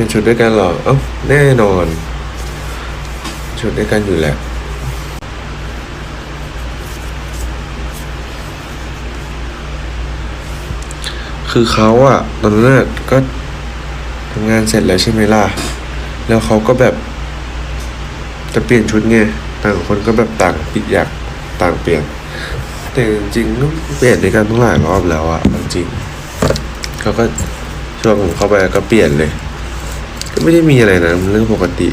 เป็นชุดด้วยกันเหรอ เอ้า แน่นอน ชุดด้วยกันอยู่แหละคือเขาอะตอนนั้นก็ทำงานเสร็จแล้วใช่ไหมล่ะ แล้วเขาก็แบบจะเปลี่ยนชุดไง ต่างคนก็แบบต่างปิดอยากต่างเปลี่ยน แต่จริงๆก็เปลี่ยนด้วยกันตั้งหลายรอบแล้วอะจริงเขาก็ช่วงผมเข้าไปก็เปลี่ยนเลย ก็ไม่ได้มีอะไรนะมันเรื่องปกติ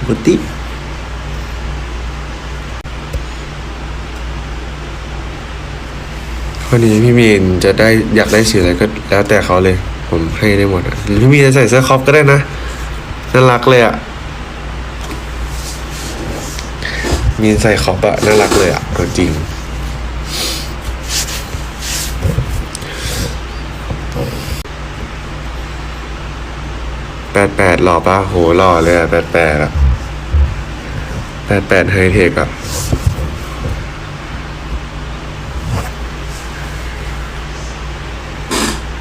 ปกติวันนี้พี่มีนจะได้อยากได้สีอะไรก็แล้วแต่เขาเลย ผมให้ได้หมดอะหรือพี่มีนจะใส่เสื้อคอปก็ได้นะน่ารักเลยอะมีนใส่คอปอะน่ารักเลยอะจริง แปดแปดหล่อป่ะโหหล่อเลยอะแปดแปดอะแปดแปดไฮเทคอะ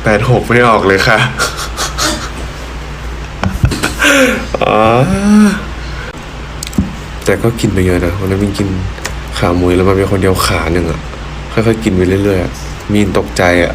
แปดหกไม่ออกเลยค่ะอ๋อแต่ก็กินไปเยอะนะวันนั้นมีกินขาหมูแล้วมันเป็นคนเดียวขาหนึ่งอะค่อยๆกินไปเรื่อยๆมีนตกใจอะ